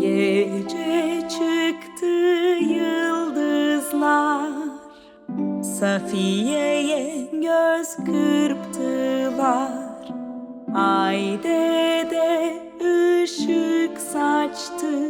Gece çıktı yıldızlar. Safiye'ye göz kırptılar. Ay dede ışık saçtı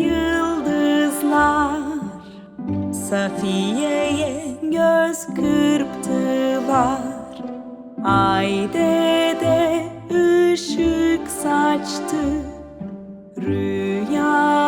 yıldızlar Safiye'ye göz kırptılar. Ay dede ışık saçtı. Rüyanı